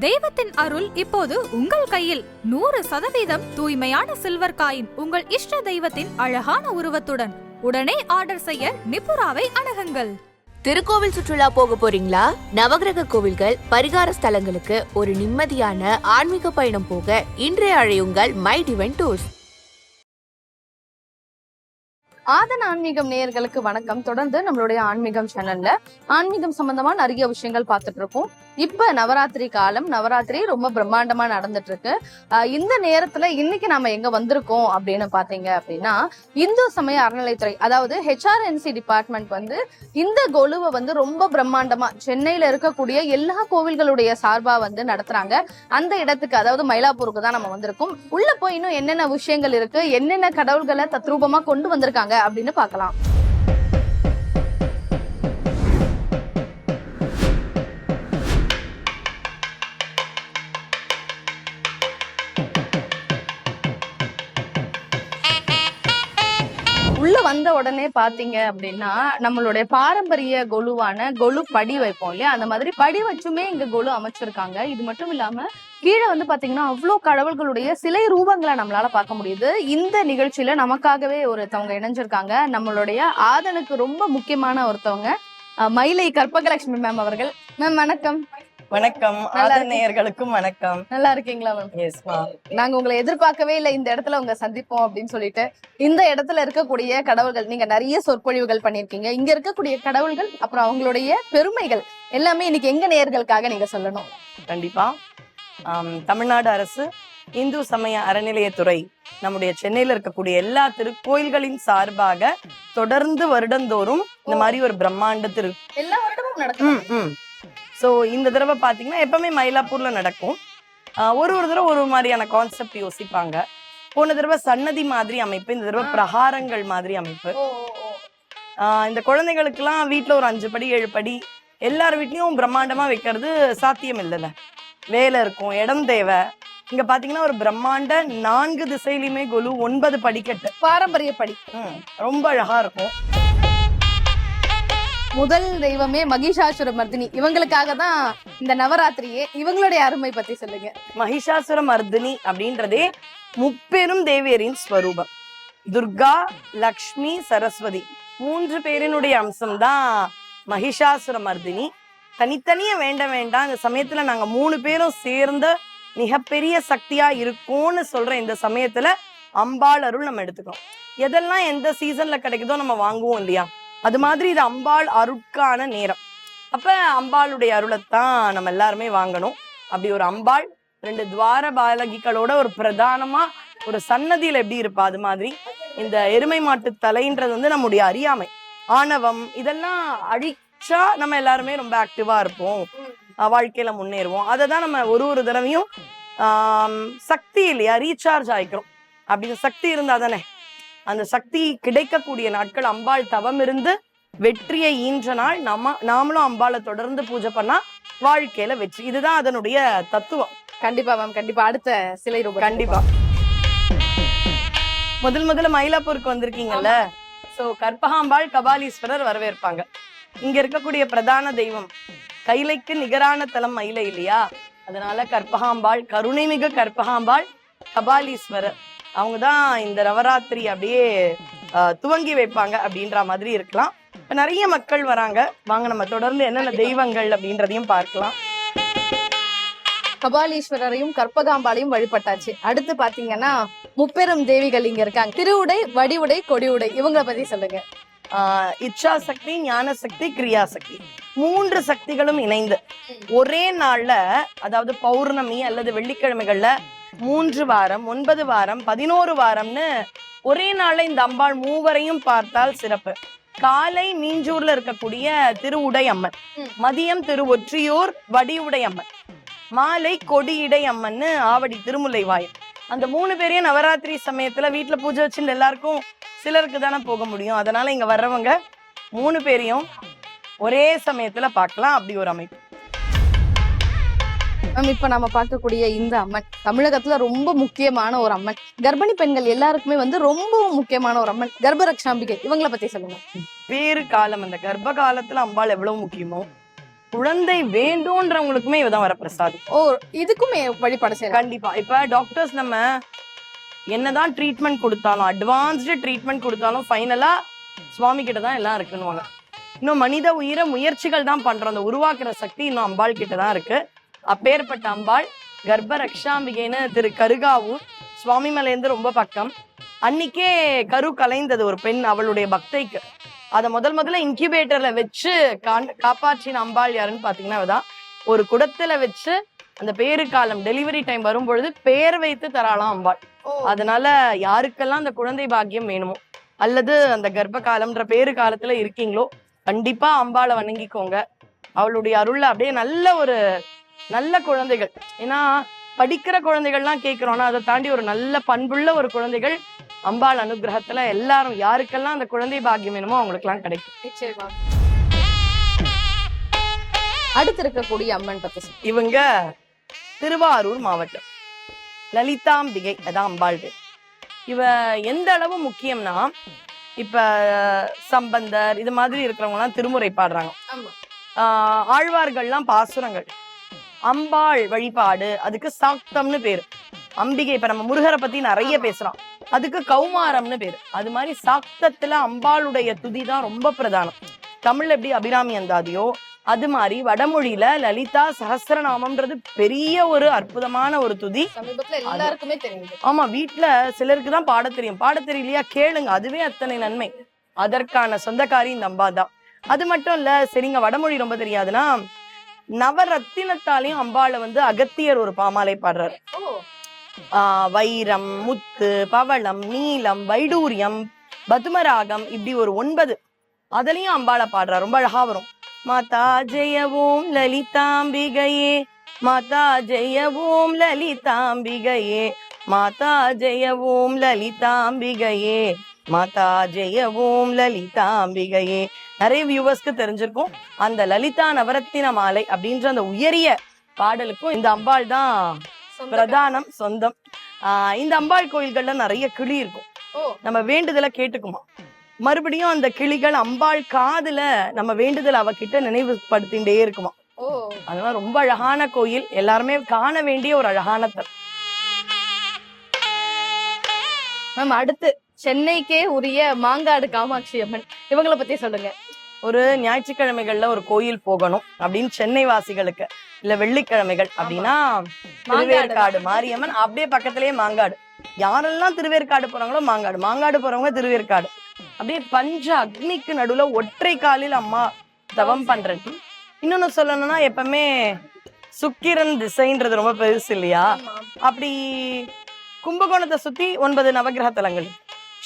தெய்வத்தின் அருள் இப்போது உங்கள் கையில். நூறு சதவீதம் தூய்மையான சில்வர் காயின் உங்கள் இஷ்ட தெய்வத்தின் அழகான உருவத்துடன். உடனே ஆர்டர் செய்ய நிப்புராவை அணுகுங்கள். திருக்கோவில் சுற்றுலா போக போறீங்களா? நவகிரக கோவில்கள் பரிகார ஸ்தலங்களுக்கு ஒரு நிம்மதியான ஆன்மீக பயணம் போக இன்றைய அழையுங்கள் மை டிவன் டூர்ஸ். ஆதன் ஆன்மீகம் நேயர்களுக்கு வணக்கம். தொடர்ந்து நம்மளுடைய ஆன்மீகம் சேனல்ல ஆன்மீகம் சம்பந்தமா நிறைய விஷயங்கள் பார்த்துட்டு இருக்கோம். இப்ப நவராத்திரி காலம் நவராத்திரி ரொம்ப பிரம்மாண்டமா நடந்துட்டு இருக்கு இந்த நேரத்துல இன்னைக்கு நாம எங்க வந்திருக்கோம் அப்படின்னு பாத்தீங்க அப்படின்னா இந்து சமய அறநிலைத்துறை அதாவது ஹெச்ஆர்என்சி டிபார்ட்மெண்ட் வந்து இந்த கொலுவை வந்து ரொம்ப பிரம்மாண்டமா சென்னையில இருக்கக்கூடிய எல்லா கோவில்களுடைய சார்பா வந்து நடத்துறாங்க. அந்த இடத்துக்கு அதாவது மயிலாப்பூருக்கு தான் நம்ம வந்திருக்கோம். உள்ள போய் இன்னும் என்னென்ன விஷயங்கள் இருக்கு என்னென்ன கடவுள்களை தத்ரூபமா கொண்டு வந்திருக்காங்க அப்படின்னு பார்க்கலாம் வந்த உடனே பாத்தீங்க அப்படின்னா நம்மளுடைய பாரம்பரிய கொலுவான கொலு படி வைப்போம் இல்லையா? அந்த மாதிரி படி வச்சுமே இங்க கொலு அமைச்சிருக்காங்க. இது மட்டும் இல்லாம கீழே வந்து பாத்தீங்கன்னா அவ்வளோ கடவுள்களுடைய சிலை ரூபங்களை நம்மளால பார்க்க முடியுது. இந்த நிகழ்ச்சியில நமக்காகவே ஒருத்தவங்க இணைஞ்சிருக்காங்க. நம்மளுடைய ஆதனுக்கு ரொம்ப முக்கியமான ஒருத்தவங்க மயிலை கற்பகலட்சுமி மேம் அவர்கள். மேம் வணக்கம். வணக்கம். நேயர்களுக்கும் வணக்கம். நல்லா இருக்கீங்களா மேம் எஸ் நாங்க உங்களை எதிர்பார்க்கவே இல்லை. இந்த இடத்துல உங்க சந்திப்போம் அப்படின்னு சொல்லிட்டு. இந்த இடத்துல இருக்கக்கூடிய கடவுள்கள் நீங்க நிறைய சொற்பொழிவுகள் பண்ணிருக்கீங்க இங்க இருக்கக்கூடிய கடவுள்கள் அப்புறம் அவங்களுடைய பெருமைகள் எல்லாமே இன்னைக்கு எங்க நேயர்களுக்காக நீங்க சொல்லணும்? கண்டிப்பா. தமிழ்நாடு அரசு இந்து சமய அறநிலையத்துறை நம்முடைய சென்னையில இருக்கக்கூடிய எல்லா திருக்கோயில்களின் சார்பாக தொடர்ந்து வருடந்தோறும் இந்த மாதிரி ஒரு பிரம்மாண்ட திரு எல்லா வருடமும் நடக்கும் ஸோ இந்த தடவை பார்த்தீங்கன்னா எப்பவுமே மயிலாப்பூர்ல நடக்கும். ஒரு ஒரு தடவை ஒரு மாதிரியான கான்செப்ட் யோசிப்பாங்க. போன தடவை சன்னதி மாதிரி அமைப்பு இந்த தடவை பிரகாரங்கள் மாதிரி அமைப்பு. இந்த குழந்தைகளுக்கெல்லாம் வீட்ல ஒரு அஞ்சு படி ஏழு படி எல்லார் வீட்லயும் பிரம்மாண்டமா வைக்கிறது சாத்தியம் இல்லைல்ல. வேலை இருக்கும் இடம் தேவை. இங்க பாத்தீங்கன்னா ஒரு பிரம்மாண்ட நான்கு திசையிலுமே கொலு ஒன்பது படிக்கட்டு. பாரம்பரிய படி. ரொம்ப அழகா இருக்கும். முதல் தெய்வமே மகிஷாசுர மர்தினி இவங்களுக்காக தான் இந்த நவராத்திரியே இவங்களுடைய அருமை பத்தி சொல்லுங்க. மகிஷாசுர மர்தினி அப்படின்றதே முப்பெரும் தேவியரின் ஸ்வரூபம். துர்கா லக்ஷ்மி சரஸ்வதி மூன்று பேரினுடைய அம்சம்தான் மகிஷாசுர மர்தினி தனித்தனியா வேண்ட வேண்டாம். இந்த சமயத்துல நாங்க மூணு பேரும் சேர்ந்த மிகப்பெரிய சக்தியா இருக்கும்னு சொல்ற இந்த சமயத்துல அம்பாள் அருள் நம்ம எடுத்துக்கிறோம். எதெல்லாம் எந்த சீசன்ல கிடைக்குதோ நம்ம வாங்குவோம் இல்லையா? அது மாதிரி இது அம்பாள் அருட்கான நேரம். அப்ப அம்பாளுடைய அருளைத்தான் நம்ம எல்லாருமே வாங்கணும். அப்படி ஒரு அம்பாள் ரெண்டு துவார பாலகிகளோட ஒரு பிரதானமா ஒரு சன்னதியில எப்படி இருப்பா? அது மாதிரி இந்த எருமை மாட்டு தலைன்றது வந்து நம்முடைய அறியாமை. ஆணவம் இதெல்லாம் அழிச்சா நம்ம எல்லாருமே ரொம்ப ஆக்டிவா இருப்போம். வாழ்க்கையில முன்னேறுவோம். அதை தான் நம்ம ஒரு ஒரு தடவையும் சக்தி இல்லையா? ரீசார்ஜ் ஆயிக்கிறோம். அப்படி சக்தி இருந்தா தானே? அந்த சக்தி கிடைக்கக்கூடிய நாட்கள் அம்பாள் தவம் இருந்து வெற்றியை ஈன்ற நாள் நம்ம நாமளும் அம்பாளை தொடர்ந்து பூஜை பண்ணா வாழ்க்கையில வெற்றி. இதுதான் அதனுடைய தத்துவம். கண்டிப்பா மேம் கண்டிப்பா. அடுத்த சிலை ரூபம். கண்டிப்பா. முதல் முதல்ல மயிலாப்பூருக்கு வந்திருக்கீங்கல்ல? சோ கற்பகாம்பாள் கபாலீஸ்வரர் வரவேற்பாங்க. இங்க இருக்கக்கூடிய பிரதான தெய்வம். கைலைக்கு நிகரான தலம் மயிலை இல்லையா? அதனால கற்பகாம்பாள் கருணை மிகு கற்பகாம்பாள் கபாலீஸ்வரர். அவங்க தான் இந்த நவராத்திரி அப்படியே துவங்கி வைப்பாங்க அப்படின்ற மாதிரி இருக்கலாம். இப்ப நிறைய மக்கள் வராங்க. வாங்க நம்ம தொடர்ந்து என்னென்ன தெய்வங்கள் அப்படின்றதையும் பார்க்கலாம். கபாலீஸ்வரரையும் கற்பகாம்பாளையும் வழிபட்டாச்சு. அடுத்து பாத்தீங்கன்னா முப்பெரும் தேவிகள் இங்க இருக்காங்க. திருவுடை வடிவுடை கொடிவுடை இவங்கள பத்தி சொல்லுங்க. இச்சா சக்தி ஞான சக்தி கிரியா சக்தி மூன்று சக்திகளும் இணைந்து. ஒரே நாள்ல அதாவது பௌர்ணமி அல்லது வெள்ளிக்கிழமைகள்ல மூன்று வாரம் ஒன்பது வாரம் பதினோரு வாரம்னு ஒரே நாள்ல இந்த அம்பாள் மூவரையும் பார்த்தால் சிறப்பு. காலை மீஞ்சூர்ல இருக்கக்கூடிய திருவுடை அம்மன் மதியம் திரு ஒற்றியூர் வடிவுடை அம்மன் மாலை கொடியிடை அம்மன்னு ஆவடி திருமுல்லை வாயில் அந்த மூணு பேரையும் நவராத்திரி சமயத்துல வீட்டுல பூஜை வச்சுட்டு எல்லாருக்கும் சிலருக்கு தானே போக முடியும். அதனால இங்க வர்றவங்க மூணு பேரையும் ஒரே சமயத்துல பார்க்கலாம். அப்படி ஒரு அமைப்பு. மேம் இப்ப நம்ம பார்க்கக்கூடிய இந்த அம்மன் தமிழகத்துல ரொம்ப முக்கியமான ஒரு அம்மன். கர்ப்பிணி பெண்கள் எல்லாருக்குமே வந்து ரொம்பவும் முக்கியமான ஒரு அம்மன். கர்ப்பரக்ஷாம்பிகை. இவங்கள பத்தி சொல்லுங்க. வேறு காலம் அந்த கர்ப்ப காலத்துல அம்பாள் எவ்வளவு முக்கியமோ குழந்தை வேண்டும்ன்றவங்களுக்குமே இவதான் வரப்பிரசாதம். ஓ இதுக்குமே வழிபாடு செய்யலாம் கண்டிப்பா. இப்ப டாக்டர்ஸ் நம்ம என்னதான் ட்ரீட்மெண்ட் கொடுத்தாலும் அட்வான்ஸ்டு ட்ரீட்மெண்ட் கொடுத்தாலும் ஃபைனலா சுவாமி கிட்ட தான் எல்லாம் இருக்குன்னுவாங்க. இன்னும் மனித உயிரை முயற்சிகள் தான் பண்றோம். அந்த உருவாக்குற சக்தி இன்னும் அம்பாள் கிட்ட தான் இருக்கு. அப்பேற்பட்ட அம்பாள் கர்ப்ப ரக்ஷாம்பிகைன்னு திரு கருகாவூர் சுவாமி மலையிலேருந்து ரொம்ப பக்கம். அன்னைக்கே கரு கலைந்தது ஒரு பெண் அவளுடைய பக்தைக்கு. அதை முதல் முதல்ல இன்குபேட்டர்ல வச்சு காப்பாற்றின அம்பாள் யாருன்னு பாத்தீங்கன்னா அவதான் ஒரு குடத்துல வச்சு அந்த பேரு காலம் டெலிவரி டைம் வரும்பொழுது பேர் வைத்து தராளாம் அம்பாள். அதனால யாருக்கெல்லாம் அந்த குழந்தை பாக்கியம் வேணுமோ அல்லது அந்த கர்ப்ப காலம்ன்ற பேரு காலத்துல இருக்கீங்களோ கண்டிப்பா அம்பாளை வணங்கிக்கோங்க. அவளுடைய அருள்ல அப்படியே நல்ல ஒரு நல்ல குழந்தைகள். ஏன்னா படிக்கிற குழந்தைகள்லாம் கேட்கிறோம்னா அதை தாண்டி ஒரு நல்ல பண்புள்ள ஒரு குழந்தைகள் அம்பாள் அனுகிரகத்துல எல்லாரும் யாருக்கெல்லாம் அந்த குழந்தை பாக்கியம் வேணுமோ அவங்களுக்கெல்லாம் கிடைக்கும். அடுத்து இருக்கக்கூடிய அம்மன் பத்தி. இவங்க திருவாரூர் மாவட்டம். லலிதாம்பிகை அதான் அம்பாள் பேர். இவ எந்த அளவு முக்கியம்னா இப்ப சம்பந்தர் இது மாதிரி இருக்கிறவங்க எல்லாம் திருமுறை பாடுறாங்க. ஆழ்வார்கள்லாம் பாசுரங்கள். அம்பாள் வழிபாடு அதுக்கு சாக்தம்னு பேரு. அம்பிகை இப்ப நம்ம முருகரை பத்தி நிறைய பேசுறோம். அதுக்கு கௌமாரம்னு பேரு. அது மாதிரி சாக்தத்துல அம்பாளுடைய துதி தான் ரொம்ப பிரதானம். தமிழ்ல எப்படி அபிராமி அந்தாதியோ அது மாதிரி வடமொழியில லலிதா சஹஸ்ரநாமம்ன்றது பெரிய ஒரு அற்புதமான ஒரு துதி. எல்லாருக்குமே தெரியுது ஆமா வீட்ல சிலருக்கு தான் பாட தெரியும். பாட தெரியலையா? கேளுங்க. அதுவே அத்தனை நன்மை. அதற்கான சொந்தக்காரி இந்த அம்பா தான். அது மட்டும் இல்ல சரிங்க வடமொழி ரொம்ப தெரியாதுன்னா நவரத்தினத்தாலையும் அம்பாளை வந்து அகத்தியர் ஒரு பாமாலை பாடுறாரு. வைரம் முத்து பவளம் நீலம் வைடூரியம் பதுமராகம் இப்படி ஒரு ஒன்பது. அதுலயும் அம்பாளை பாடுறா. ரொம்ப அழகா வரும். மாதா ஜெய ஓம் லலிதாம்பிகையே மாதா ஜெய ஓம் லலிதாம்பிகையே மாதா ஜெய ஓம் லலிதாம்பிகையே மாதா ஜெய ஓம் லலிதாம்பிகையே. நிறைய வியூவர்ஸ்க்கு தெரிஞ்சிருக்கும். அந்த லலிதா நவரத்தின மாலை அப்படின்ற அந்த உயரிய பாடலுக்கும் இந்த அம்பாள் தான் பிரதானம் சொந்தம். இந்த அம்பாள் கோயில்கள்ல நிறைய கிளி இருக்கும். நம்ம வேண்டுதலை கேட்டுக்குமா? மறுபடியும் அந்த கிளிகள் அம்பாள் காதுல நம்ம வேண்டுதல் அவகிட்ட நினைவுபடுத்திட்டே இருக்குமா? அதனால ரொம்ப அழகான கோயில். எல்லாருமே காண வேண்டிய ஒரு அழகான தலம். மேம் அடுத்து சென்னைக்கே உரிய மாங்காடு காமாட்சி அம்மன். இவங்கள பத்தி சொல்லுங்க. ஒரு ஞாயிற்றுக்கிழமைகள்ல ஒரு கோயில் போகணும் அப்படின்னு சென்னை வாசிகளுக்கு இல்ல வெள்ளிக்கிழமைகள் அப்படின்னா திருவேற்காடு மாரியம்மன் அப்படியே பக்கத்திலேயே மாங்காடு. யாரெல்லாம் திருவேற்காடு போறாங்களோ மாங்காடு. மாங்காடு போறவங்க திருவேற்காடு. அப்படியே பஞ்ச அக்னிக்கு நடுவுல ஒற்றை காலில் அம்மா தவம் பண்றது. இன்னொன்னு சொல்லணும்னா எப்பவுமே சுக்கிரன் திசைன்றது ரொம்ப பெருசு இல்லையா? அப்படி கும்பகோணத்தை சுத்தி ஒன்பது நவகிரக தலங்கள்.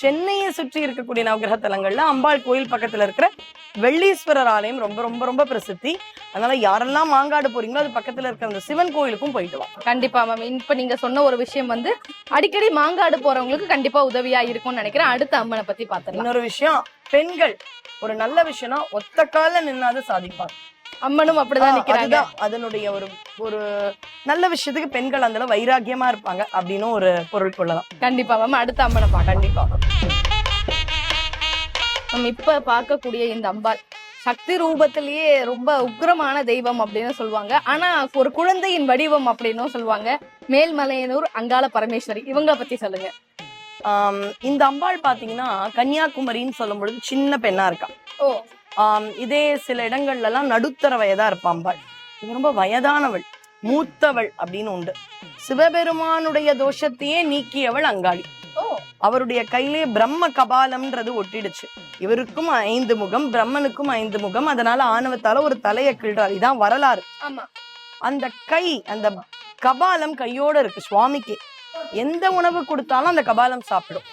சென்னையை சுற்றி இருக்கக்கூடிய நவகிரக தலங்கள்ல அம்பாள் கோயில் பக்கத்துல இருக்கிற வெள்ளீஸ்வரர் ஆலயம் ரொம்ப ரொம்ப ரொம்ப பிரசித்தி. அதனால யாரெல்லாம் மாங்காடு போறீங்களோ அது பக்கத்துல இருக்கிற அந்த சிவன் கோயிலுக்கும் போயிட்டு வாங்க. கண்டிப்பா மேம் இப்ப நீங்க சொன்ன ஒரு விஷயம் வந்து அடிக்கடி மாங்காடு போறவங்களுக்கு கண்டிப்பா உதவியா இருக்கும்னு நினைக்கிறேன். அடுத்த அம்மனை பத்தி பாத்துடலாம். இன்னொரு விஷயம் பெண்கள் ஒரு நல்ல விஷயம்னா ஒத்த கால நின்னாது சாதிப்பாங்க. அம்மனும் அப்படிதான் நிக்கிறாங்க. அதனுடைய ஒரு ஒரு நல்ல விஷயத்துக்கு பெண்கள் அந்த வைராக்கியமா இருப்பாங்க அப்படின்னு ஒரு பொருள் கொள்ளலாம். கண்டிப்பா மேம் அடுத்த அம்மனை கண்டிப்பா. நம்ம இப்ப பார்க்கக்கூடிய இந்த அம்பாள் சக்தி ரூபத்திலேயே ரொம்ப உக்கிரமான தெய்வம் அப்படின்னு சொல்லுவாங்க. ஆனா ஒரு குழந்தையின் வடிவம் அப்படின்னும் சொல்லுவாங்க. மேல்மலையனூர் அங்காள பரமேஸ்வரி. இவங்கள பத்தி சொல்லுங்க. இந்த அம்பாள் பாத்தீங்கன்னா கன்னியாகுமரின்னு சொல்லும் பொழுது சின்ன பெண்ணா இருக்கா. ஓ. இதே சில இடங்கள்ல எல்லாம் நடுத்தர வயதா இருப்பா அம்பாள். இது ரொம்ப வயதானவள் மூத்தவள் அப்படின்னு உண்டு. சிவபெருமானுடைய தோஷத்தையே நீக்கியவள் அங்காளி. அவருடைய கையிலே பிரம்ம கபாலம்ன்றது ஒட்டிடுச்சு. இவருக்கும் ஐந்து முகம் பிரம்மனுக்கும் ஐந்து முகம். அதனால ஆணவத்தால ஒரு தலையை கிள்றாரு இதான் வரலாறு. அந்த கை அந்த கபாலம் கையோட இருக்கு சுவாமிக்கு. எந்த உணவு கொடுத்தாலும் அந்த கபாலம் சாப்பிடும்.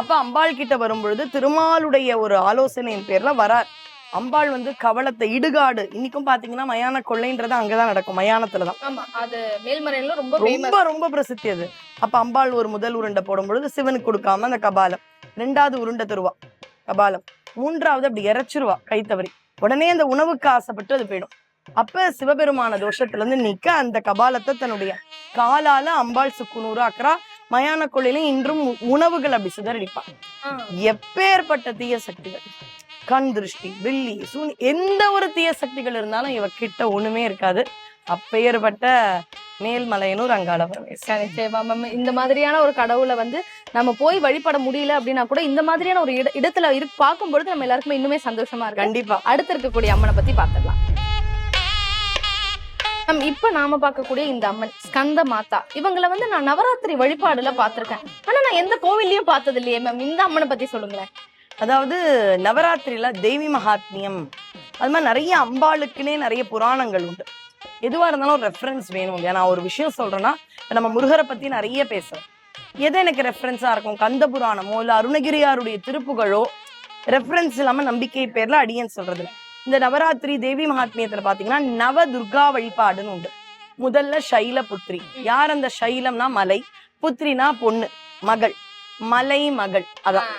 அப்ப அம்பாள் கிட்ட வரும்பொழுது திருமாலுடைய ஒரு ஆலோசனையின் பேர்ல வரார். அம்பாள் வந்து கவளத்தை இடுகாடு. இன்னைக்கும் பாத்தீங்கன்னா மயான கொள்ளைன்றது அங்கதான் நடக்கும். அது மேல்மலையில ரொம்ப ரொம்ப பிரசித்தி அது. அப்ப அம்பாள் ஒரு முதல் உருண்டை போடும் பொழுது சிவனுக்கு கொடுக்காம அந்த கபாலம். ரெண்டாவது உருண்டை தருவா. கபாலம். மூன்றாவது அப்படி இறைச்சிருவா கை தவறி. உடனே அந்த உணவுக்கு ஆசைப்பட்டு அது போயிடும். அப்ப சிவபெருமான தோஷத்துல இருந்து நீக்க அந்த கபாலத்தை தன்னுடைய காலால அம்பாள் சுக்குநூறு அக்கரா மயான கொள்ளையிலும் இன்றும் உணவுகள் அப்படி சிதறடிப்பா. எப்பேற்பட்ட தீய சக்திகள். கண் திருஷ்டி வில்லி சூனி எந்த ஒரு தீய சக்திகள் இருந்தாலும் இவ கிட்ட ஒண்ணுமே இருக்காது. அப்பேற்பட்ட மேல்மலையனூர் அங்காள மேம் இந்த மாதிரியான ஒரு கடவுளை வந்து நம்ம போய் வழிபட முடியல அப்படின்னா கூட இந்த மாதிரியான ஒரு இட- இடத்துல இரு பார்க்கும் பொழுது நம்ம எல்லாருக்குமே இன்னுமே சந்தோஷமா இருக்கு. கண்டிப்பா. அடுத்து இருக்கக்கூடிய அம்மனை பத்தி பார்த்துடலாம் மேம் இப்ப நாம பார்க்கக்கூடிய இந்த அம்மன் ஸ்கந்த மாதா. இவங்களை வந்து நான் நவராத்திரி வழிபாடுல பார்த்திருக்கேன். ஆனா நான் எந்த கோவில்லையும் பார்த்தது இல்லையே மேம் இந்த அம்மனை பத்தி சொல்லுங்களேன். அதாவது நவராத்திரியில தேவி மகாத்மியம். அது மாதிரி நிறைய அம்பாளுக்குன்னே நிறைய புராணங்கள் உண்டு. எதுவா இருந்தாலும் ரெஃபரன்ஸ் வேணும் இல்லையா? நான் ஒரு விஷயம் சொல்றேன்னா நம்ம முருகரை பத்தி நிறைய பேசுகிறோம் எது எனக்கு ரெஃபரன்ஸா இருக்கும்? கந்த புராணமோ இல்ல அருணகிரியாருடைய திருப்புகளோ ரெஃபரன்ஸ் இல்லாம நம்பிக்கை பேர்ல அடியன் சொல்றது இந்த நவராத்திரி தேவி மகாத்மியத்துல பாத்தீங்கன்னா நவ துர்கா வழிபாடுன்னு உண்டு. முதல்ல சைல புத்திரி. யார் அந்த சைலம்னா மலை புத்திரினா பொண்ணு மகள். மலை மகள். அதான்.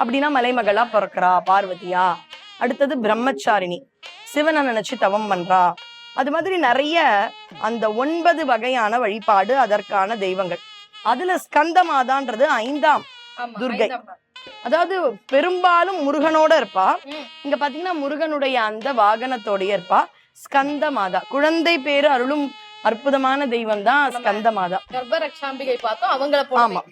அப்படின்னா மலைமகளா பிறக்கிறா பார்வதியா? அடுத்தது பிரம்மச்சாரிணி. சிவனை நினைச்சு தவம் பண்றா. அது மாதிரி நிறைய அந்த ஒன்பது வகையான வழிபாடு அதற்கான தெய்வங்கள். அதுல ஸ்கந்த மாதான்றது ஐந்தாம் துர்கை. அதாவது பெரும்பாலும் முருகனோட இருப்பா. இங்க பாத்தீங்கன்னா முருகனுடைய அந்த வாகனத்தோடய இருப்பா. ஸ்கந்த மாதா குழந்தை பேரு அருளும் அற்புதமான தெய்வம் தான் ஸ்கந்த மாதா கர்ப்ப ரக்ஷாம்பிகை பார்த்தோம் அவங்கள ஆமா.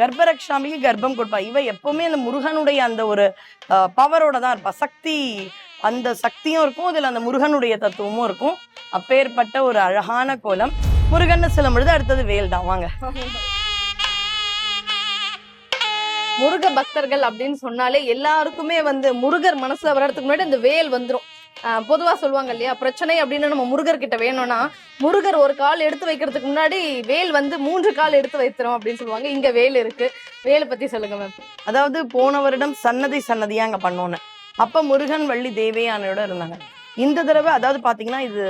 கர்ப்பரக்ஷாமிக்கு கர்ப்பம் கொடுப்பா. இவ எப்பவுமே அந்த முருகனுடைய அந்த ஒரு பவரோட தான் இருப்பா. சக்தி அந்த சக்தியும் இருக்கும். இதுல அந்த முருகனுடைய தத்துவமும் இருக்கும். அப்பேற்பட்ட ஒரு அழகான கோலம். முருகன் சொல்லும் பொழுது அடுத்தது வேல் தான். வாங்க. முருக பக்தர்கள் அப்படின்னு சொன்னாலே எல்லாருக்குமே வந்து முருகர் மனசுல வர்றதுக்கு முன்னாடி இந்த வேல் வந்துரும். பொதுவா சொல்லுவாங்க இல்லையா பிரச்சனை அப்படின்னு நம்ம முருகர் கிட்ட வேணும்னா முருகர் ஒரு கால் எடுத்து வைக்கிறதுக்கு முன்னாடி வேல் வந்து மூன்று கால் எடுத்து வைத்திரும் அப்படின்னு சொல்லுவாங்க. இங்க வேல் இருக்கு. வேலை பத்தி சொல்லுங்க மேம் அதாவது போன வருடம் சன்னதி சன்னதியா அங்க பண்ணோன்னு. அப்ப முருகன் வள்ளி தேவையானையோட இருந்தாங்க. இந்த தடவை அதாவது பாத்தீங்கன்னா இது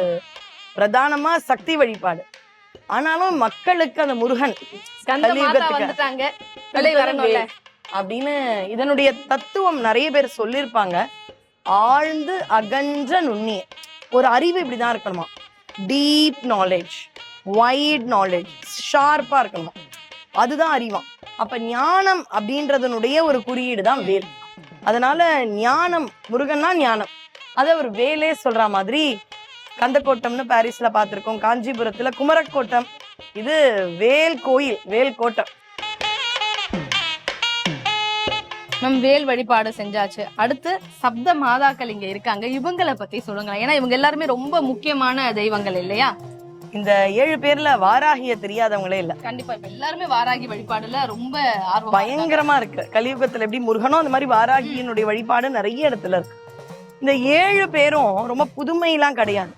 பிரதானமா சக்தி வழிபாடு. ஆனாலும் மக்களுக்கு அந்த முருகன் அப்படின்னு இதனுடைய தத்துவம் நிறைய பேர் சொல்லியிருப்பாங்க. ஆழ்ந்து அகன்ற நுண்ணிய. ஒரு அறிவு இப்படிதான் இருக்கணுமா? டீப் நாலேஜ் வைட் நாலேஜ் ஷார்ப்பா இருக்கணுமா? அதுதான் அறிவாம் அப்ப ஞானம் அப்படின்றதனுடைய ஒரு குறியீடு தான் வேல். அதனால ஞானம் முருகன்னா ஞானம். அதை ஒரு வேலே சொல்ற மாதிரி கந்தக்கோட்டம்னு பாரிஸ்ல பார்த்துருக்கோம் காஞ்சிபுரத்துல குமரக்கோட்டம். இது வேல் கோயில் வேல் கோட்டம். மேம் வேல் வழிபாடு செஞ்சாச்சு. அடுத்து சப்த மாதாக்கள் இங்க இருக்காங்க. இவங்களை பத்தி சொல்லுங்களேன். ஏன்னா இவங்க எல்லாருமே ரொம்ப முக்கியமான தெய்வங்கள் இல்லையா? இந்த ஏழு பேர்ல வாராகிய தெரியாதவங்களே இல்ல. கண்டிப்பா. இப்ப எல்லாருமே வாராகி வழிபாடுல ரொம்ப ஆர்வம் பயங்கரமா இருக்கு. கலியுகத்துல எப்படி முருகனோ அந்த மாதிரி வாராகியினுடைய வழிபாடு நிறைய இடத்துல இருக்கு. இந்த ஏழு பேரும் ரொம்ப புதுமையெல்லாம் கிடையாது.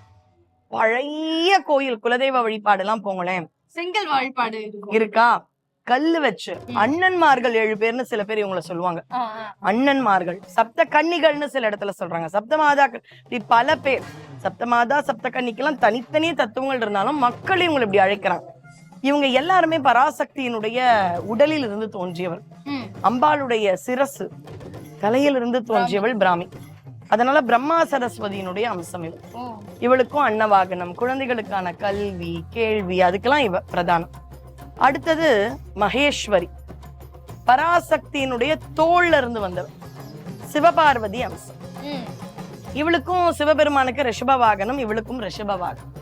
பழைய கோயில் குலதெய்வ வழிபாடு எல்லாம் போங்களேன். செங்கல் வழிபாடு. இருக்கா? கல்லு வச்சு. அண்ணன்மார்கள் ஏழு பேர்னு சில பேர் இவங்கள சொல்லுவாங்க. அண்ணன்மார்கள் சப்த கன்னிகள்னு சில இடத்துல சொல்றாங்க சப்த மாதாக்கள் இப்படி பல பேர் சப்த மாதா சப்த கன்னிக்கெல்லாம் தனித்தனி தத்துவங்கள் இருந்தாலும் மக்கள் இவங்களை இப்படி அழைக்கிறாங்க இவங்க எல்லாருமே பராசக்தியினுடைய உடலில் இருந்து தோன்றியவர். அம்பாளுடைய சிரசு தலையிலிருந்து தோன்றியவள் பிராமி அதனால பிரம்மா சரஸ்வதியினுடைய அம்சம் இவள். இவளுக்கும் அன்னவாகனம் குழந்தைகளுக்கான கல்வி கேள்வி அதுக்கெல்லாம் இவ பிரதானம் அடுத்தது மகேஸ்வரி. பராசக்தியினுடைய தோல்ல இருந்து வந்தவள் சிவபார்வதி அம்சம். இவளுக்கும் சிவபெருமானுக்கு ரிஷப வாகனம் இவளுக்கும் ரிஷப வாகனம்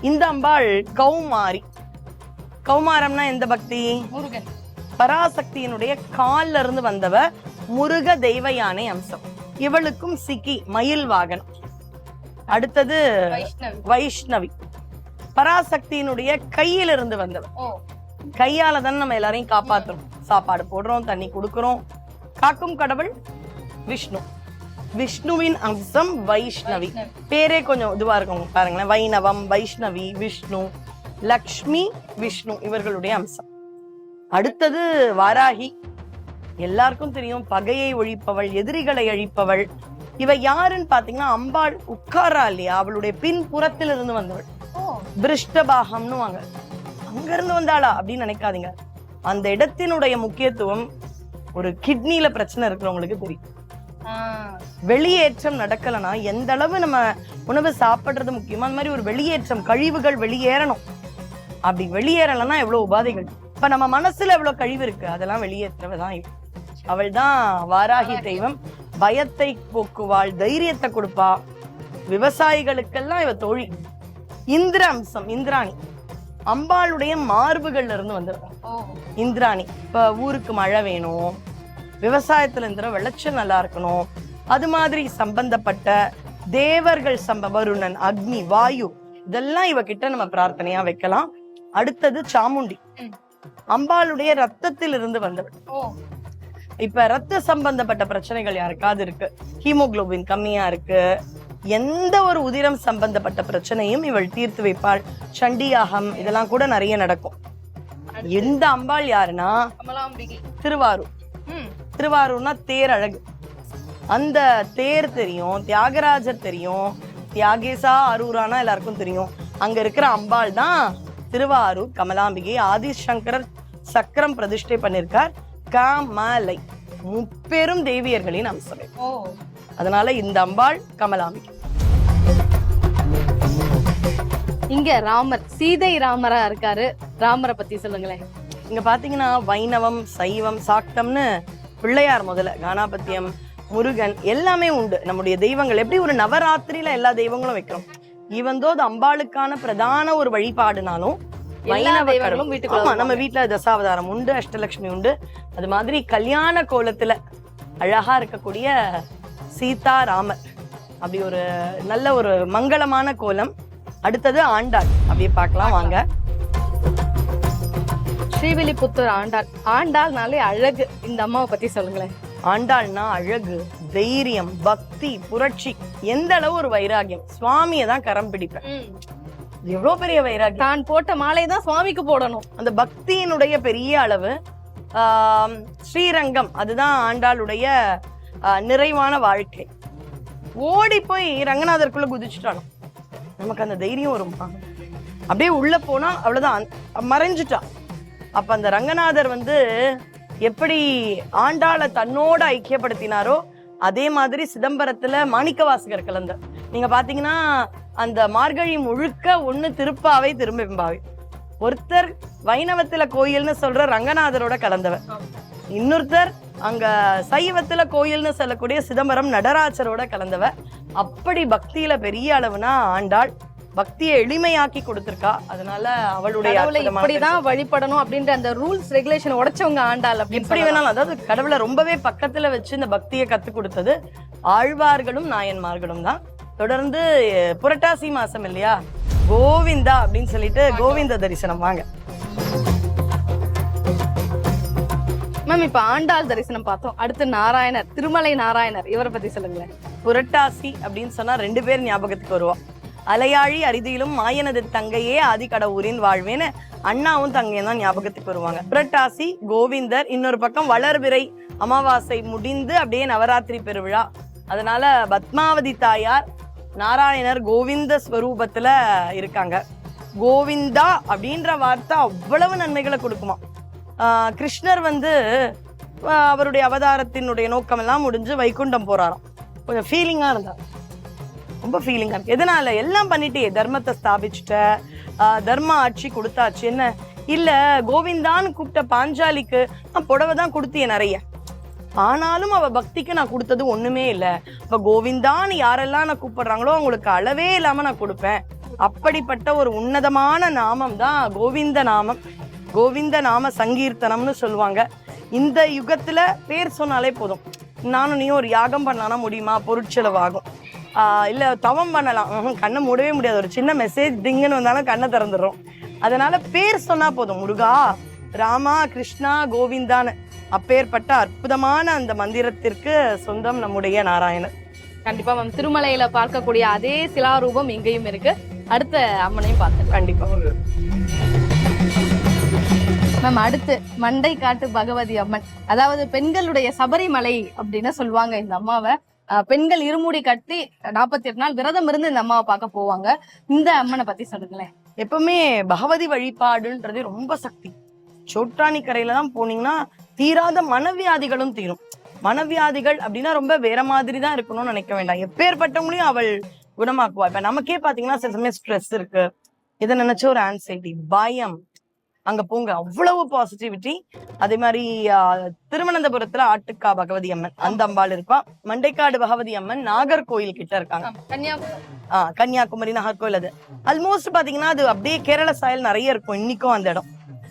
இந்த அம்பாள் கௌமாரி. கௌமாரம்னா எந்த பக்தி? முருகன். பராசக்தியினுடைய கால்ல இருந்து வந்தவ முருக தெய்வ யானை அம்சம். இவளுக்கும் சிக்கி மயில் வாகனம். அடுத்தது வைஷ்ணவி. பராசக்தியினுடைய கையில இருந்து வந்தவ ஓ. கையால தான் நம்ம எல்லாரையும் காப்பாத்துறோம். சாப்பாடு போடுறோம் தண்ணி கொடுக்கறோம். காக்கும் கடவுள் விஷ்ணு. விஷ்ணுவின் அம்சம் வைஷ்ணவி. பேரே கொஞ்சம் இதுவா இருக்கும் பாருங்களேன். வைணவம் வைஷ்ணவி விஷ்ணு லக்ஷ்மி விஷ்ணு இவர்களுடைய அம்சம். அடுத்தது வாராகி. எல்லாருக்கும் தெரியும் பகையை ஒழிப்பவள் எதிரிகளை அழிப்பவள். இவ யாருன்னு பாத்தீங்கன்னா அம்பாள் உட்காரா இல்லையா? அவளுடைய பின்புறத்தில் இருந்து வந்தவள். பிருஷ்டபாகம்னு வாங்க அங்க இருந்து வந்தாளா அப்படின்னு நினைக்காதீங்க. அந்த இடத்தினுடைய முக்கியத்துவம் ஒரு கிட்னில பிரச்சனை இருக்கிறவங்களுக்கு தெரியும். வெளியேற்றம் நடக்கலனா எந்த அளவு நம்ம உணவு சாப்பிடுறது முக்கியமா அந்த மாதிரி ஒரு வெளியேற்றம் கழிவுகள் வெளியேறணும். அப்படி வெளியேறலைன்னா எவ்வளவு உபாதைகள்? இப்ப நம்ம மனசுல எவ்வளவு கழிவு இருக்கு? அதெல்லாம் வெளியேற்றவதான் அவள் தான் வாராகி. தெய்வம். பயத்தை போக்குவாள் தைரியத்தை கொடுப்பா. விவசாயிகளுக்கெல்லாம் இவ தோழி. இந்திர அம்சம் இந்திராணி. அம்பாளுடைய மார்புகள்ல இருந்து வந்திருக்காங்க இந்திராணி இப்ப ஊருக்கு மழை வேணும் விவசாயத்துல தடவை விளைச்சல் நல்லா இருக்கணும். அது மாதிரி சம்பந்தப்பட்ட தேவர்கள் சம்ப வருணன் அக்னி வாயு இதெல்லாம் இவகிட்ட நம்ம பிரார்த்தனையா வைக்கலாம். அடுத்தது சாமுண்டி. அம்பாளுடைய ரத்தத்தில் இருந்து வந்தவள் இப்ப ரத்த சம்பந்தப்பட்ட பிரச்சனைகள் யாருக்காவது இருக்கு? ஹீமோகுளோபின் கம்மியா இருக்கு. எந்த ஒரு உதிரம் சம்பந்தப்பட்ட பிரச்சனையும் இவள் தீர்த்து வைப்பாள். சண்டியாகம் இதெல்லாம் கூட நிறைய நடக்கும். எந்த அம்பாள் யாருன்னா? திருவாரூர். திருவாரூர்னா தேர் அழகு அந்த தேர் தெரியும் தியாகராஜர் தெரியும் தியாகேசா அரூரானா எல்லாருக்கும் தெரியும். அங்க இருக்கிற அம்பாள் தான் திருவாரூர் கமலாம்பிகை ஆதிசங்கரர் சக்கரம் பிரதிஷ்டை பண்ணிருக்கார். கமலை. முப்பெரும் தேவியர்களின் அம்சமே. அதனால இந்த அம்பாள் கமலாம்பிகை. இங்க ராமர் சீதை ராமரா இருக்காரு. ராமரை பத்தி சொல்லுங்களேன். இங்க பாத்தீங்கன்னா வைணவம் சைவம் சாக்தம்னு பிள்ளையார் முதல்ல கானாபத்தியம் முருகன் எல்லாமே உண்டு. நம்முடைய தெய்வங்கள். எப்படி ஒரு நவராத்திரியில எல்லா தெய்வங்களும் வைக்கிறோம்? ஈவந்தோ அது அம்பாளுக்கான பிரதான ஒரு வழிபாடுனாலும் வைணவ நம்ம வீட்டுல தசாவதாரம் உண்டு அஷ்டலட்சுமி உண்டு. அது மாதிரி கல்யாண கோலத்துல அழகா இருக்கக்கூடிய சீதா ராமர். அப்படி ஒரு நல்ல ஒரு மங்களமான கோலம். அடுத்தது ஆண்டாள். அப்படியே பார்க்கலாம் வாங்க. ஸ்ரீவில்லிபுத்தூர் ஆண்டாள். ஆண்டாள்னாலே அழகு. இந்த அம்மாவை பத்தி சொல்லுங்களேன். ஆண்டாள்னா அழகு தைரியம் பக்தி புரட்சி. எந்த அளவு ஒரு வைராகியம்? சுவாமியை தான் கரம் பிடிப்பேன். எவ்வளவு பெரிய வைராகியம்? தான் போட்ட மாலை தான் சுவாமிக்கு போடணும். அந்த பக்தியினுடைய பெரிய அளவு ஸ்ரீரங்கம். அதுதான் ஆண்டாளுடைய நிறைவான வாழ்க்கை. ஓடி போய் ரங்கநாதருக்குள்ள குதிச்சுட்டாலும் நமக்கு அந்த தைரியம் வருமா. அப்படியே உள்ள போனா அவ்வளவுதான். அந்த- மறைஞ்சிட்டா. அப்ப அந்த ரங்கநாதர் வந்து எப்படி ஆண்டாளை தன்னோட ஐக்கியப்படுத்தினாரோ அதே மாதிரி சிதம்பரத்துல மாணிக்கவாசகர் கலந்தார் நீங்க பாத்தீங்கன்னா அந்த மார்கழி முழுக்க ஒண்ணு திருப்பாவை திரும்பெம்பாவை. ஒருத்தர் வைணவத்துல கோயில்னு சொல்ற ரங்கநாதரோட கலந்தவர் இன்னொருத்தர் அங்க சைவத்துல கோயில்னு சொல்லக்கூடிய சிதம்பரம் நடராஜரோட கலந்தவ அப்படி பக்தியில பெரிய அளவுனா ஆண்டாள் பக்தியை எளிமையாக்கி கொடுத்திருக்கா. அதனால அவளுடைய இப்படிதான் வழிபடணும் அப்படின்ற அந்த ரூல்ஸ் ரெகுலேஷன் உடைச்சவங்க ஆண்டாள் எப்படி. வேணாலும் அதாவது கடவுளை ரொம்பவே பக்கத்துல வச்சு இந்த பக்தியை கத்து கொடுத்தது ஆழ்வார்களும் நாயன்மார்களும் தான். தொடர்ந்து புரட்டாசி மாசம் இல்லையா? கோவிந்தா அப்படின்னு சொல்லிட்டு கோவிந்த தரிசனம் வாங்க. மேம் இப்ப ஆண்டாள் தரிசனம் பார்த்தோம். அடுத்து நாராயணர் திருமலை நாராயணர் இவரை பத்தி சொல்லுங்களேன். புரட்டாசி அப்படின்னு சொன்னா ரெண்டு பேர் ஞாபகத்துக்கு வருவோம். அலையாழி அரிதியிலும் மாயனது தங்கையே ஆதிக்கடவுரின் வாழ்வேன்னு அண்ணாவும் தங்கையும் தான் ஞாபகத்துக்கு வருவாங்க. புரட்டாசி கோவிந்தர் இன்னொரு பக்கம் வளர்விரை அமாவாசை முடிந்து அப்படியே நவராத்திரி பெருவிழா. அதனால பத்மாவதி தாயார் நாராயணர் கோவிந்த ஸ்வரூபத்துல இருக்காங்க. கோவிந்தா அப்படின்ற வார்த்தை அவ்வளவு நன்மைகளை கொடுக்குமா. கிருஷ்ணர் வந்து அவருடைய அவதாரத்தினுடைய நோக்கமெல்லாம் முடிஞ்சு வைகுண்டம் போறாராம். கொஞ்சம் ஃபீலிங்காக இருந்தா. ரொம்ப ஃபீலிங்காக இருக்கு. எதனால? எல்லாம் பண்ணிட்டே தர்மத்தை ஸ்தாபிச்சுட்ட தர்ம ஆட்சி கொடுத்தாச்சு. என்ன? இல்லை கோவிந்தான்னு கூப்பிட்ட பாஞ்சாலிக்கு நான் புடவை தான் கொடுத்தியே நிறைய. ஆனாலும் அவ பக்திக்கு நான் கொடுத்தது ஒண்ணுமே இல்லை. இப்ப கோவிந்தான்னு யாரெல்லாம் நான் கூப்பிடுறாங்களோ அவங்களுக்கு அளவே இல்லாம நான் கொடுப்பேன். அப்படிப்பட்ட ஒரு உன்னதமான நாமம் தான் கோவிந்த நாமம். கோவிந்த நாம சங்கீர்த்தனம்னு சொல்லுவாங்க. இந்த யுகத்துல பேர் சொன்னாலே போதும். நானும் நீயும் ஒரு யாகம் பண்ணலாம்னா முடியுமா? பொருட்செலவாகும். இல்ல தவம் பண்ணலாம். கண்ணை மூடவே முடியாது. ஒரு சின்ன மெசேஜ் திங்குன்னு வந்தாலும் கண்ணை திறந்துடுறோம் அதனால பேர் சொன்னா போதும். முருகா ராமா கிருஷ்ணா கோவிந்தான்னு. அப்பேற்பட்ட அற்புதமான அந்த மந்திரத்திற்கு சொந்தம் நம்முடைய நாராயணர் கண்டிப்பா மேம் திருமலையில பார்க்கக்கூடிய அதே சிலாரூபம் இங்கேயும் இருக்கு. அடுத்த அம்மனையும் பார்த்து கண்டிப்பா. மேம் அடுத்து மண்டை காட்டு பகவதி அம்மன். அதாவது பெண்களுடைய சபரிமலை அப்படின்னு சொல்லுவாங்க இந்த அம்மாவை. பெண்கள் இருமுடி கட்டி நாற்பத்தி எட்டு நாள் விரதம் இருந்து இந்த அம்மாவை பார்க்க போவாங்க. இந்த அம்மனை பத்தி சொல்லுங்களேன். எப்பவுமே பகவதி வழிபாடுன்றது ரொம்ப சக்தி. சோட்டானி கரையில தான் போனீங்கன்னா தீராத மனவியாதிகளும் தீரும். மனவியாதிகள் அப்படின்னா ரொம்ப வேற மாதிரி தான் இருக்கணும்னு நினைக்க வேண்டாம். எப்பேற்பட்டவங்களையும் அவள் குணமாக்குவா. இப்ப நமக்கே பாத்தீங்கன்னா சில சமயம் ஸ்ட்ரெஸ் இருக்கு. இதை நினைச்ச ஒரு ஆன்சைட்டி பயம் அங்க போங்க. அவ்வளவு பாசிட்டிவிட்டி அதே மாதிரி திருவனந்தபுரத்துல ஆட்டுக்கா பகவதி அம்மன். அந்த அம்பாள் இருப்பா. மண்டைக்காடு பகவதி அம்மன் நாகர்கோயில் கிட்ட இருக்காங்க. ஆஹ் கன்னியாகுமரி. நாகர்கோயில் அது. ஆல்மோஸ்ட் பாத்தீங்கன்னா அது அப்படியே கேரள சாயல் நிறைய இருக்கும். இன்னைக்கும் அந்த இடம்.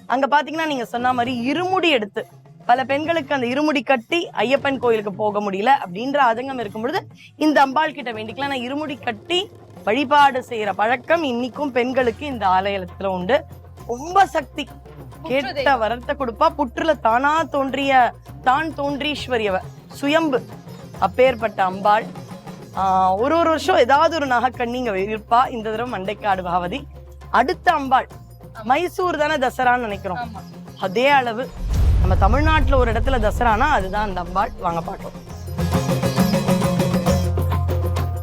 அங்க பாத்தீங்கன்னா நீங்க சொன்ன மாதிரி இருமுடி எடுத்து பல பெண்களுக்கு அந்த இருமுடி கட்டி ஐயப்பன் கோயிலுக்கு போக முடியல அப்படின்ற ஆதங்கம் இருக்கும் பொழுது இந்த அம்பாள் கிட்ட வேண்டிக்கலாம். நான் இருமுடி கட்டி வழிபாடு செய்யற பழக்கம் இன்னைக்கும் பெண்களுக்கு இந்த ஆலயத்துல உண்டு. ரொம்ப சக்தி. கேட்ட வரத்தை கொடுப்பா புற்றுல தானா தோன்றிய தான் தோன்றீஸ்வரி அவ. சுயம்பு. அப்பேற்பட்ட அம்பாள். ஆஹ் ஒரு ஒரு வருஷம் ஏதாவது ஒரு நகைக்கண்ணி இங்க இருப்பா. இந்த தடவை மண்டைக்காடு பகவதி அடுத்த அம்பாள். மைசூர் தானே தசரான்னு நினைக்கிறோம். அதே அளவு. நம்ம தமிழ்நாட்டுல ஒரு இடத்துல தசரானா அதுதான் அந்த அம்பாள். வாங்க பாட்டோம்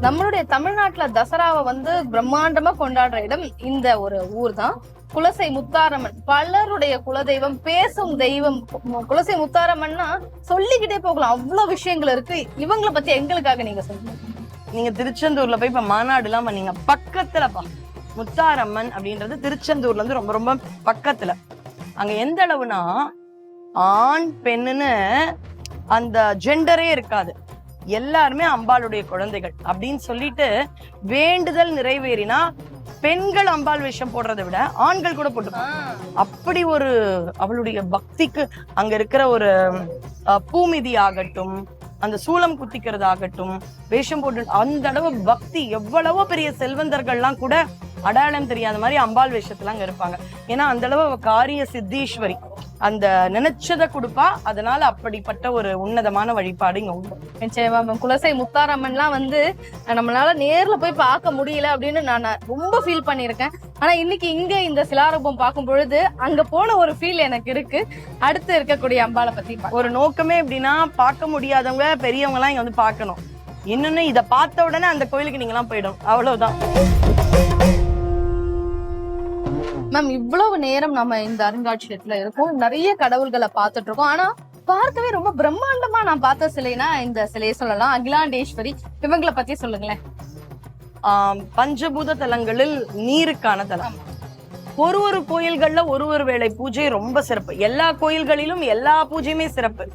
நம்மளுடைய தமிழ்நாட்டுல தசராவை வந்து பிரம்மாண்டமா கொண்டாடுற இடம் இந்த ஒரு ஊர் தான் குலசை முத்தாரம்மன். பலருடைய குலதெய்வம் பேசும் தெய்வம். குலசை முத்தாரம்மன்னா சொல்லிக்கிட்டே போகலாம். அவ்வளவு விஷயங்கள் இருக்கு. இவங்களை பத்தி எங்களுக்காக நீங்க சொல்லுங்க. நீங்க திருச்செந்தூர்ல போய் இப்ப மாநாடு எல்லாம் பண்ணீங்க. பக்கத்துலப்பா முத்தாரம்மன் அப்படின்றது திருச்செந்தூர்ல இருந்து ரொம்ப ரொம்ப பக்கத்துல. அங்க எந்த அளவுனா ஆண் பெண்ணுன்னு அந்த ஜெண்டரே இருக்காது. எல்லாருமே அம்பாளுடைய குழந்தைகள் அப்படின்னு சொல்லிட்டு வேண்டுதல் நிறைவேறினா பெண்கள் அம்பாள் வேஷம் போடுறதை விட ஆண்கள் கூட போட்டுப்பாங்க. அப்படி ஒரு அவளுடைய பக்திக்கு அங்க இருக்கிற ஒரு பூமிதி ஆகட்டும் அந்த சூலம் குத்திக்கிறது ஆகட்டும் வேஷம் போட்டு அந்த அளவு பக்தி எவ்வளவோ பெரிய செல்வந்தர்கள்லாம் கூட அடையாளம் தெரியாத மாதிரி அம்பாள் வேஷத்துல அங்க இருப்பாங்க. ஏன்னா அந்த அளவு அவ காரிய சித்தீஸ்வரி. அந்த நினைச்சதை கொடுப்பா. அதனால அப்படிப்பட்ட ஒரு உன்னதமான வழிபாடு இங்க உண்டு. நிச்சயமா மேம் குலசை முத்தாரம்மன்லாம் வந்து நம்மளால நேர்ல போய் பார்க்க முடியல அப்படின்னு நான் ரொம்ப ஃபீல் பண்ணியிருக்கேன். ஆனா இன்னைக்கு இங்க இந்த சிலாரூபம் பார்க்கும் பொழுது அங்க போன ஒரு ஃபீல் எனக்கு இருக்கு. அடுத்து இருக்கக்கூடிய அம்பாளை பத்தி ஒரு நோக்கமே எப்படின்னா பார்க்க முடியாதவங்க பெரியவங்க எல்லாம் இங்க வந்து பார்க்கணும். இன்னொன்னு இதை பார்த்த உடனே அந்த கோயிலுக்கு நீங்க எல்லாம் போயிடும் அவ்வளவுதான். மேம் இவ்வளவு நேரம் நம்ம இந்த அருங்காட்சியகத்துல இருக்கோம். நிறைய கடவுள்களை பார்த்துட்டு இருக்கோம். ஆனா பார்க்கவே ரொம்ப பிரம்மாண்டமா நான் பார்த்த சிலைனா இந்த சிலையை சொல்லலாம். அகிலாண்டேஸ்வரி. இவங்களை பத்தி சொல்லுங்களேன். பஞ்சபூத தலங்களில் நீருக்கான தலம். ஒரு ஒரு கோயில்கள்ல ஒரு ஒரு வேளை பூஜை ரொம்ப சிறப்பு. எல்லா கோயில்களிலும் எல்லா பூஜையுமே சிறப்பு.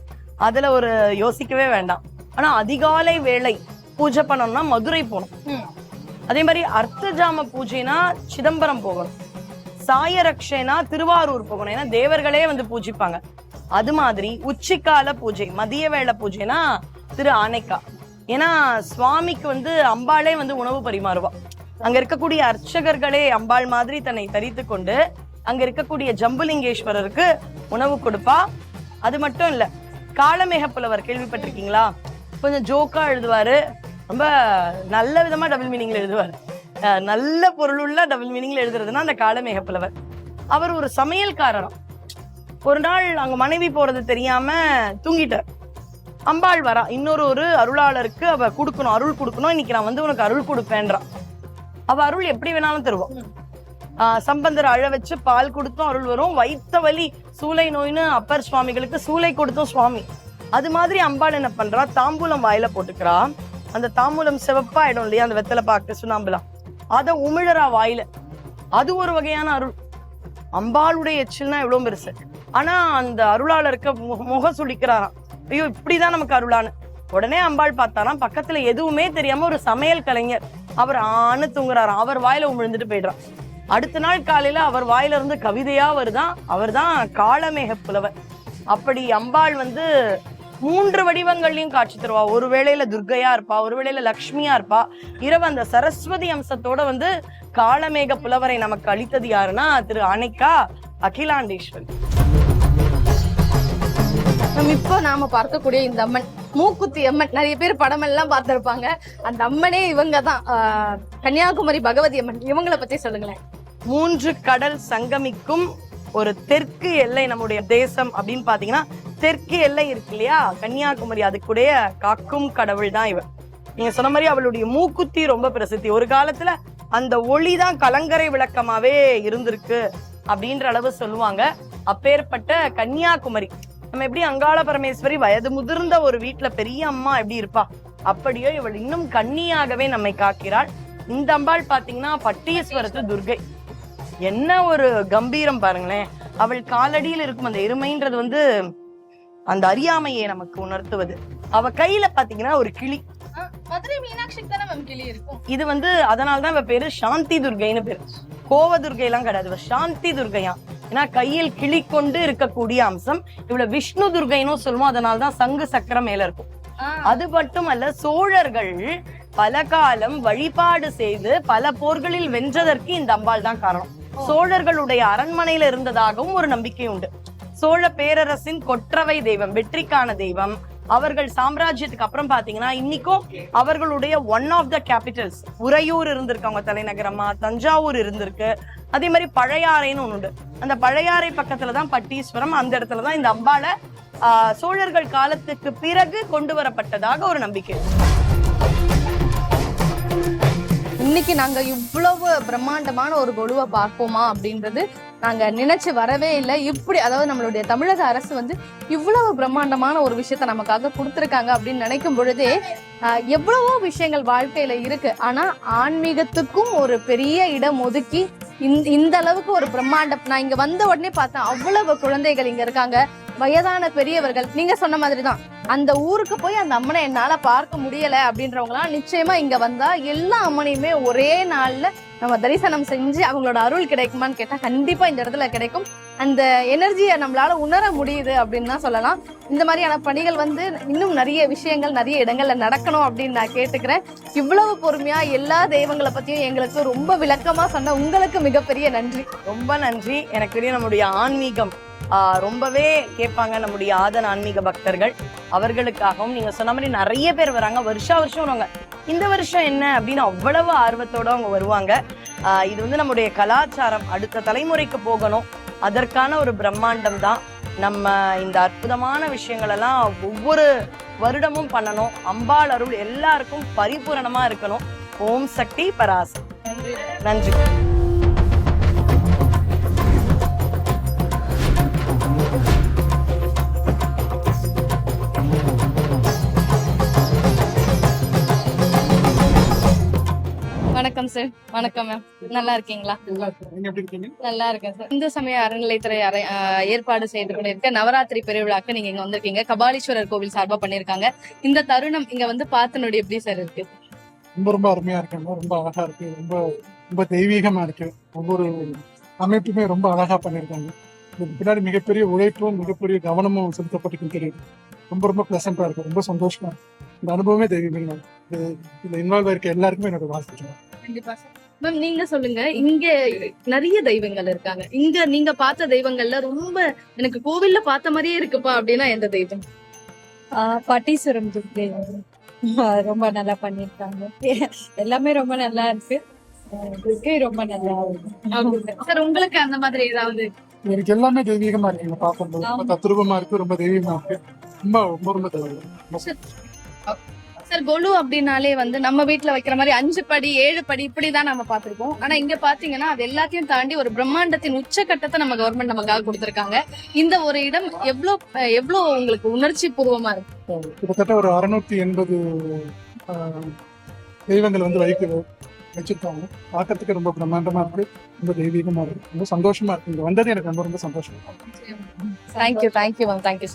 அதுல ஒரு யோசிக்கவே வேண்டாம். ஆனா அதிகாலை வேளை பூஜை பண்ணணும்னா மதுரை போகணும். அதே மாதிரி அர்த்தஜாம பூஜைனா சிதம்பரம் போகணும். சாயரக்ஷேனா திருவாரூர் போகணும். ஏன்னா தேவர்களே வந்து பூஜிப்பாங்க. அது மாதிரி உச்சிக்கால பூஜை மதிய வேளை பூஜைனா திரு ஆனைக்கா. ஏன்னா சுவாமிக்கு வந்து அம்பாளே வந்து உணவு பரிமாறுவா. அங்க இருக்கக்கூடிய அர்ச்சகர்களே அம்பாள் மாதிரி தன்னை தரித்து கொண்டு அங்க இருக்கக்கூடிய ஜம்புலிங்கேஸ்வரருக்கு உணவு கொடுப்பா. அது மட்டும் இல்ல காளமேக புலவர் கேள்விப்பட்டிருக்கீங்களா? கொஞ்சம் ஜோக்கா எழுதுவாரு. ரொம்ப நல்ல விதமா டபுள் மீனிங்ல எழுதுவாரு. நல்ல பொருளுள்ள டபுள் மீனிங்ல எழுதுறதுன்னா அந்த காலமேக புலவர் அவர் ஒரு சமையல்காரராம். ஒரு நாள் அங்க மனைவி போறது தெரியாம தூங்கிட்டார். அம்பாள் வரா இன்னொரு ஒரு அருளாளருக்கு அவ கொடுக்கணும் அருள் கொடுக்கணும். இன்னைக்கு நான் வந்து உனக்கு அருள் கொடுப்பேன்றான். அவ அருள் எப்படி வேணாலும் தருவோம் ஆஹ் சம்பந்தர் அழ வச்சு பால் கொடுத்தும் அருள் வரும். வைத்த வலி சூளை நோய்னு அப்பர் சுவாமிகளுக்கு சூளை கொடுத்தும் சுவாமி. அது மாதிரி அம்பாள் என்ன பண்றா? தாம்பூலம் வாயில போட்டுக்கிறா. அந்த தாம்பூலம் சிவப்பா ஆயிடும் இல்லையா? அந்த வெத்தலை பாக்கு சுண்ணாம்புலாம் அதை உமிழறா வாயில. அது ஒரு வகையான அருள். அம்பாளுடைய எச்சில்னா எவ்வளவு பெருசு. ஆனா அந்த அருளால இருக்க முகம் சுளிக்கிறாராம். ஐயோ இப்படிதான் நமக்கு அருளானு. உடனே அம்பாள் பார்த்தாராம். பக்கத்துல எதுவுமே தெரியாம ஒரு சமையல் கலைஞர் அவர் ஆணு தூங்குறாராம். அவர் வாயில உமிழ்ந்துட்டு போயிடுறான். அடுத்த நாள் காலையில அவர் வாயில இருந்து கவிதையா வருதான் அவர்தான் காளமேக புலவர். அப்படி அம்பாள் வந்து மூன்று வடிவங்கள்லயும் காட்சி தருவா. ஒரு வேளையில துர்க்கையா இருப்பா ஒரு வேளையில லக்ஷ்மியா இருப்பா. இரவு அந்த சரஸ்வதி அம்சத்தோட வந்து காளமேக புலவரை நமக்கு அளித்தது யாருன்னா திரு அணைக்கா அகிலாண்டேஸ்வரி. நம்ம இப்போ நாம பார்க்கக்கூடிய இந்த அம்மன் மூக்குத்தி அம்மன் நிறைய பேர் படம் எல்லாம் பார்த்திருப்பாங்க. அந்த அம்மனே இவங்க தான் கன்னியாகுமரி பகவதி அம்மன். இவங்கள பத்தி சொல்லுங்களேன். மூன்று கடல் சங்கமிக்கும் ஒரு தெற்கு எல்லை நம்முடைய தேசம் அப்படின்னு பாத்தீங்கன்னா தெற்கு எல்லை இருக்கு இல்லையா? கன்னியாகுமரி அதுக்குடைய காக்கும் கடவுள் தான் இவர் நீங்க சொன்ன மாதிரி அவளுடைய மூக்குத்தி ரொம்ப பிரசித்தி. ஒரு காலத்துல அந்த ஒளி தான் கலங்கரை விளக்கமாவே இருந்திருக்கு அப்படின்ற அளவு சொல்லுவாங்க. அப்பேற்பட்ட கன்னியாகுமரி. நம்ம எப்படி அங்காள பரமேஸ்வரி வயது முதிர்ந்த ஒரு வீட்டுல பெரிய அம்மா எப்படி இருப்பா? அப்படியோ இவள் இன்னும் கன்னியாகவே நம்மை காக்கிறாள். இந்த அம்பாள் பாத்தீங்கன்னா பட்டீஸ்வரத்து துர்கை. என்ன ஒரு கம்பீரம் பாருங்களேன். அவள் காலடியில் இருக்கும் அந்த எருமைன்றது வந்து அந்த அறியாமையை நமக்கு உணர்த்துவது. அவ கையில பாத்தீங்கன்னா ஒரு கிளி. மதுரை மீனாட்சிக்கு தானே மேம் கிளி இருக்கும். இது வந்து அதனாலதான் இவ பேரு சாந்தி துர்கைன்னு பேரு. கோவ துர்கை எல்லாம் கிடையாது. இவ சாந்தி துர்கையா. ஏன்னா கையில் கிளி கொண்டு இருக்கக்கூடிய அம்சம் இவ்வளவு விஷ்ணு துர்கைன்னு சொல்லுவோம். அதனாலதான் சங்கு சக்கரம் மேல இருக்கும். அது மட்டுமல்ல சோழர்கள் பல காலம் வழிபாடு செய்து பல போர்களில் வென்றதற்கு இந்த அம்பாள் தான் காரணம். சோழர்களுடைய அரண்மனையில இருந்ததாகவும் ஒரு நம்பிக்கை உண்டு. சோழ பேரரசின் கொற்றவை தெய்வம் வெற்றிக்கான தெய்வம். அவர்கள் சாம்ராஜ்யத்துக்கு அப்புறம் பாத்தீங்கன்னா இன்னைக்கும் அவர்களுடைய one of the capitals Uraiyur இருந்திருக்கு அவங்க தலைநகரமா தஞ்சாவூர் இருந்திருக்கு. அதே மாதிரி பழையாறைன்னு ஒன்று உண்டு. அந்த பழையாறை பக்கத்துல தான் பட்டீஸ்வரம் அந்த இடத்துல தான் இந்த அம்பால ஆஹ், சோழர்கள் காலத்துக்கு பிறகு கொண்டு வரப்பட்டதாக ஒரு நம்பிக்கை. இன்னைக்கு நாங்க இவ்வளவு பிரம்மாண்டமான ஒரு கொலுவை பார்ப்போமா அப்படின்றது நாங்க நினைச்சு வரவே இல்லை. இப்படி அதாவது நம்மளுடைய தமிழக அரசு வந்து இவ்வளவு பிரம்மாண்டமான ஒரு விஷயத்த நமக்காக கொடுத்துருக்காங்க அப்படின்னு நினைக்கும் பொழுதே ஆஹ், எவ்வளவோ விஷயங்கள் வாழ்க்கையில இருக்கு. ஆனா ஆன்மீகத்துக்கும் ஒரு பெரிய இடம் ஒதுக்கி இந்த அளவுக்கு ஒரு பிரம்மாண்டம். நான் இங்க வந்த உடனே பார்த்தேன் அவ்வளவு குழந்தைகள் இங்க இருக்காங்க. வயதான பெரியவர்கள். நீங்க சொன்ன மாதிரி தான் அந்த ஊருக்கு போய் அந்த அம்மனை என்னால பார்க்க முடியல அப்படின்றவங்களாம் நிச்சயமா இங்க வந்தா எல்லா அம்மனையுமே ஒரே நாள்ல நம்ம தரிசனம் செஞ்சு அவங்களோட அருள் கிடைக்குமான்னு கேட்டா கண்டிப்பா இந்த இடத்துல கிடைக்கும். அந்த எனர்ஜியை நம்மளால உணர முடியுது அப்படின்னு தான் சொல்லலாம். இந்த மாதிரியான பணிகள் வந்து இன்னும் நிறைய விஷயங்கள் நிறைய இடங்கள்ல நடக்கணும் அப்படின்னு நான் கேட்டுக்கிறேன். இவ்வளவு பொறுமையா எல்லா தெய்வங்களை பத்தியும் எங்களுக்கு ரொம்ப விளக்கமா சொன்ன உங்களுக்கு மிகப்பெரிய நன்றி. ரொம்ப நன்றி. எனக்கு தெரியும் நம்முடைய ஆன்மீகம் ரொம்பவே கேட்பாங்க நம்முடைய ஆதன் ஆன்மீக பக்தர்கள். அவர்களுக்காகவும் நீங்க சொன்ன மாதிரி நிறைய பேர் வராங்க. வருஷா வருஷம் வருவாங்க. இந்த வருஷம் என்ன அப்படின்னு அவ்வளவு ஆர்வத்தோட அவங்க வருவாங்க. இது வந்து நம்முடைய கலாச்சாரம். அடுத்த தலைமுறைக்கு போகணும். அதற்கான ஒரு பிரம்மாண்டம் தான். நம்ம இந்த அற்புதமான விஷயங்களெல்லாம் ஒவ்வொரு வருடமும் பண்ணணும். அம்பாள் அருள் எல்லாருக்கும் பரிபூரணமா இருக்கணும். ஓம் சக்தி பராசக்தி. நன்றி. வணக்கம் சார் வணக்கம் மேம் நல்லா இருக்கீங்களா? நல்லா இருக்கேன். சார் இந்து சமய அறநிலைத்துறை ஏற்பாடு செய்து கொண்டிருக்க நவராத்திரி பெருவிழாக்கு நீங்க இங்க வந்திருக்கீங்க. கபாலீஸ்வரர் கோவில் சார்பா பண்ணிருக்காங்க இந்த தருணம் இங்க வந்து பார்த்து எப்படி சார் இருக்கு? ரொம்ப ரொம்ப அருமையா இருக்காங்க ரொம்ப அழகா இருக்கு. ரொம்ப ரொம்ப தெய்வீகமா இருக்கு. ஒவ்வொரு அமைப்புமே ரொம்ப அழகா பண்ணிருக்காங்க இதுக்கு பின்னாடி மிகப்பெரிய உழைப்பும் மிகப்பெரிய கவனமும் செலுத்தப்பட்டிருக்கு தெரியுது. ரொம்ப ரொம்ப பிளசண்டா இருக்கு. ரொம்ப சந்தோஷமா இருக்கு. இந்த அனுபவமே தெய்வீகம் இது இதுல இன்வால்வ் இருக்க எல்லாருக்குமே என்னோட வாழ்த்துக்கள். கண்டிப்பா. மேம் நீங்க சொல்லுங்க. இங்க நிறைய தெய்வங்கள் இருக்காங்க. இங்க நீங்க பார்த்த தெய்வங்கள்ல ரொம்ப எனக்கு கோவில்ல பார்த்த மாதிரியே இருக்குப்பா அப்படின்னா எந்த தெய்வம்? பட்டீஸ்வரம் ஆஹ் ரொம்ப நல்லா பண்ணிருக்காங்க எல்லாமே ரொம்ப நல்லா இருக்கு. ரொம்ப நல்லா இருக்கு. சார் உங்களுக்கு அந்த மாதிரி ஏதாவது? எனக்கு எல்லாமே தெய்வீகமா இருக்கு. பார்க்கும்போது. ரொம்ப தத்ரூபமா இருக்கு. ரொம்ப தெய்வீகமா இருக்கு. ரொம்ப ரொம்ப ரொம்ப சார் கொலு அப்படின்னாலே வந்து நம்ம வீட்ல வைக்கிற மாதிரி அஞ்சு படி ஏழு படி இப்படிதான் நம்ம பார்த்திருக்கோம் ஆனா இங்க பாத்தீங்கன்னா அது எல்லாத்தையும் தாண்டி ஒரு பிரம்மாண்டத்தின் உச்சக்கட்டத்தை நம்ம கவர்மெண்ட் நமக்காக கொடுத்திருக்காங்க. இந்த ஒரு இடம் எவ்வளவு எவ்வளவு உங்களுக்கு உணர்ச்சி பூர்வமா இருக்கு? கிட்டத்தட்ட ஒரு அறுநூத்தி எண்பது தெய்வங்கள் வந்து வைக்க வச்சிருக்காங்க. பார்க்கறதுக்கு ரொம்ப பிரம்மாண்டமா இருக்கு. ரொம்ப தெய்வீகமா இருக்கு. ரொம்ப சந்தோஷமா இருக்கு. இங்க வந்தது எனக்கு ரொம்ப ரொம்ப சந்தோஷம். Thank you thank you ma'am thank you